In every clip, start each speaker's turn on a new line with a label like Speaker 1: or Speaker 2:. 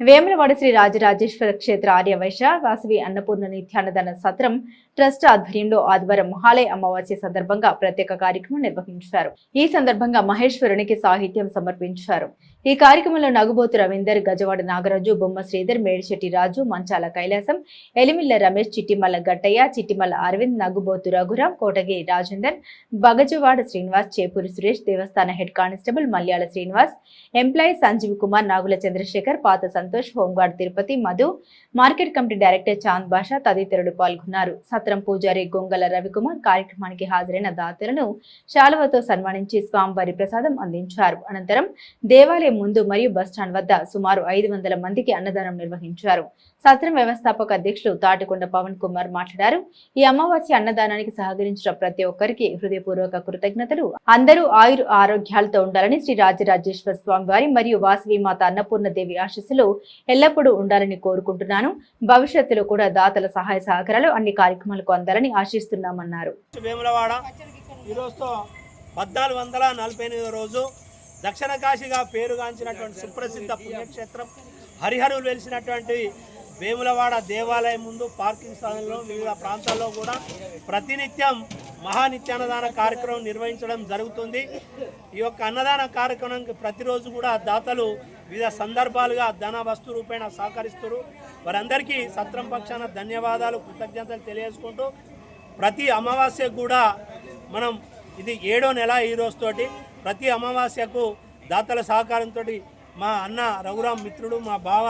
Speaker 1: వేములవాడ శ్రీ రాజరాజేశ్వర క్షేత్ర ఆర్యవైశ్య వాసవి అన్నపూర్ణ నిత్యాన్నదాన సత్రం ట్రస్ట్ ఆధ్వర్యంలో ఆదివారం మహాలయ అమావాస్య సందర్భంగా ప్రత్యేక కార్యక్రమం నిర్వహించారు. ఈ సందర్భంగా మహేశ్వరునికి సాహిత్యం సమర్పించారు. ఈ కార్యక్రమంలో నగుబోతు రవీందర్ గజవాడ నాగరాజు బొమ్మ శ్రీధర్ మేడిశెట్టి రాజు మంచాల కైలాసం ఎలిమిల్ల రమేష్ చిట్టిమల్ల గట్టయ్య చిట్టిమల్ల అరవింద్ నగుబోతు రఘురాం కోటగి రాజేందర్ బగజవాడ శ్రీనివాస్ చేపూరి సురేష్ దేవస్థాన head constable Malyala Srinivas employee Sanjeev Kumar Nagula Chandrashekar పాత Santosh home guard Tirupati Madhu market committee director Chand Basha తదితరులు పాల్గొన్నారు. సత్రం పూజారి గొంగల రవికుమార్ కార్యక్రమానికి హాజరైన దాతలను శాలువతో సన్మానించి స్వామివారి ప్రసాదం అందించారు. అనంతరం దేవాలయం ముందు మరియు బస్టాండ్ వద్ద సుమారు ఐదు వందల మందికి అన్నదానం నిర్వహించారు. సత్రం వ్యవస్థాపక అధ్యక్షులు తాటికొండ పవన్ కుమార్ మాట్లాడారు. ఈ అమావాస్య అన్నదానానికి సహకరించిన ప్రతి ఒక్కరికి హృదయపూర్వక కృతజ్ఞతలు. అందరూ ఆయుర్ ఆరోగ్యాలతో ఉండాలని శ్రీ రాజరాజేశ్వర స్వామి వారి మరియు వాసవి మాత అన్నపూర్ణ దేవి ఆశీస్సులు ఎల్లప్పుడూ ఉండాలని కోరుకుంటున్నాను. భవిష్యత్తులో కూడా దాతల సహాయ సహకారాలు అన్ని కార్యక్రమాలకు అందాలని ఆశిస్తున్నామన్నారు.
Speaker 2: పద్నాలుగు వందల నలభై ఎనిమిదో రోజు దక్షిణ కాశీగా పేరుగాంచినటువంటి సుప్రసిద్ధ పుణ్యక్షేత్రం హరిహరులు వెలిసినటువంటి వేములవాడ దేవాలయం ముందు పార్కింగ్ స్థలంలో వివిధ ప్రాంతాల్లో కూడా ప్రతినిత్యం మహానిత్యాన్నదాన కార్యక్రమం నిర్వహించడం జరుగుతుంది. ఈ యొక్క అన్నదాన కార్యక్రమానికి ప్రతిరోజు కూడా దాతలు వివిధ సందర్భాలుగా ధన వస్తు రూపేణ సహకరిస్తారు వారందరికీ సత్రం పక్షాన ధన్యవాదాలు కృతజ్ఞతలు తెలియజేసుకుంటూ ప్రతి అమావాస్యకు కూడా మనం ఇది ఏడో నెల ఈ రోజుతోటి ప్రతి అమావాస్యకు దాతల సహకారంతో మా అన్న రఘురాం మిత్రుడు మా బావ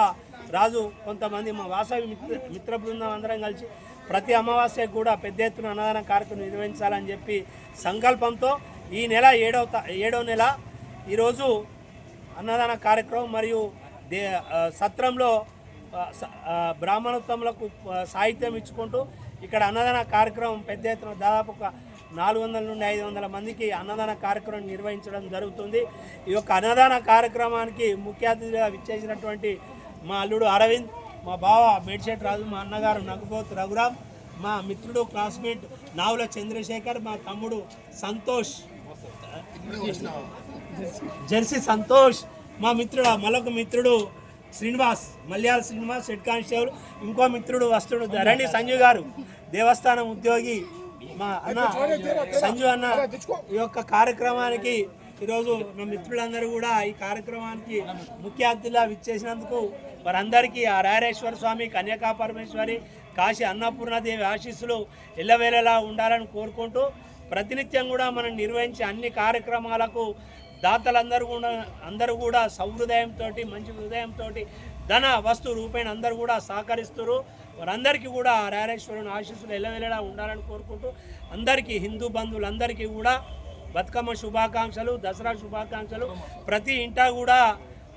Speaker 2: రాజు కొంతమంది మా వాసవి మిత్ర మిత్ర బృందం అందరం కలిసి ప్రతి అమావాస్యకు కూడా పెద్ద ఎత్తున అన్నదాన కార్యక్రమం నిర్వహించాలని చెప్పి సంకల్పంతో ఈ నెల ఏడవ ఏడో నెల ఈరోజు అన్నదాన కార్యక్రమం మరియు దే సత్రంలో బ్రాహ్మణోత్తములకు సాహిత్యం ఇచ్చుకుంటూ ఇక్కడ అన్నదాన కార్యక్రమం పెద్ద ఎత్తున దాదాపు ఒక నాలుగు వందల నుండి ఐదు వందల మందికి అన్నదాన కార్యక్రమం నిర్వహించడం జరుగుతుంది. ఈ యొక్క అన్నదాన కార్యక్రమానికి ముఖ్య అతిథిగా విచ్చేసినటువంటి మా అల్లుడు అరవింద్ మా బావ మేడ్షెట్ రాజు మా అన్నగారు నగుబోత్ రఘురామ్ మా మిత్రుడు క్లాస్మేట్ నావుల చంద్రశేఖర్ మా తమ్ముడు సంతోష్. జెర్సీ సంతోష్ మా మిత్రుడు మరొక మిత్రుడు శ్రీనివాస్ మల్యాల శ్రీనివాస్ హెడ్ కానిస్టేబుల్ ఇంకో మిత్రుడు వస్తుడు. ధరణి సంజు గారు దేవస్థానం ఉద్యోగి మా అన్న సంజు అన్న ఈ యొక్క కార్యక్రమానికి ఈరోజు మా మిత్రులందరూ కూడా ఈ కార్యక్రమానికి ముఖ్య అతిథిగా విచ్చేసినందుకు వారందరికీ ఆ రాయరేశ్వర స్వామి కన్యకా పరమేశ్వరి కాశీ అన్నపూర్ణదేవి ఆశీస్సులు ఎల్లవేళలా ఉండాలని కోరుకుంటూ ప్రతినిత్యం కూడా మనం నిర్వహించే అన్ని కార్యక్రమాలకు దాతలందరూ కూడా అందరూ కూడా సహృదయంతో మంచి హృదయంతో ధన వస్తు రూపేణ అందరూ కూడా సహకరిస్తారు. వారందరికీ కూడా ఆ రారేశ్వరుని ఆశీస్సులు ఎల్లవెల్లడా ఉండాలని కోరుకుంటూ అందరికీ హిందూ బంధువులందరికీ కూడా బతుకమ్మ శుభాకాంక్షలు దసరా శుభాకాంక్షలు. ప్రతి ఇంటా కూడా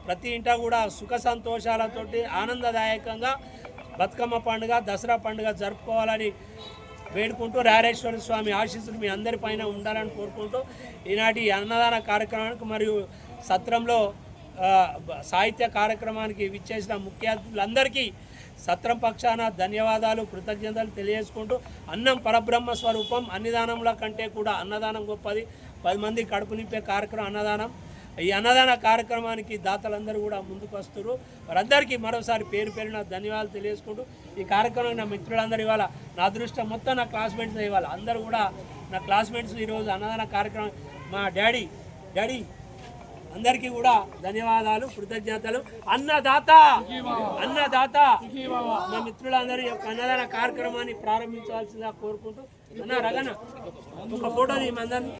Speaker 2: ప్రతి ఇంటా కూడా సుఖ సంతోషాలతోటి ఆనందదాయకంగా బతుకమ్మ పండుగ దసరా పండుగ జరుపుకోవాలని వేడుకుంటూ రారేశ్వర స్వామి ఆశీస్సులు మీ అందరిపైన ఉండాలని కోరుకుంటూ ఈనాటి అన్నదాన కార్యక్రమానికి మరియు సత్రంలో సాహిత్య కార్యక్రమానికి విచ్చేసిన ముఖ్య అతిథులందరికీ సత్రం పక్షాన ధన్యవాదాలు కృతజ్ఞతలు తెలియజేసుకుంటూ అన్నం పరబ్రహ్మ స్వరూపం అన్నదానంల కంటే కూడా అన్నదానం గొప్పది. పది మంది కడుపు నింపే కార్యక్రమం అన్నదానం. ఈ అన్నదాన కార్యక్రమానికి దాతలందరూ కూడా ముందుకు వస్తారు వారందరికీ మరోసారి పేరు పేరున ధన్యవాదాలు తెలియజేసుకుంటూ ఈ కార్యక్రమం నా మిత్రులందరూ ఇవాళ నా అదృష్టం మొత్తం నా క్లాస్మేట్స్ ఇవాళ. అందరూ కూడా నా క్లాస్మేట్స్ ఈరోజు అన్నదాన కార్యక్రమం మా డాడీ డాడీ అందరికీ కూడా ధన్యవాదాలు కృతజ్ఞతలు. అన్నదాత అన్నదాత మా మిత్రులందరూ యొక్క అన్నదాన కార్యక్రమాన్ని ప్రారంభించాల్సిందిగా కోరుకుంటూ. అన్న రగన ఒక ఫోటో అందరినీ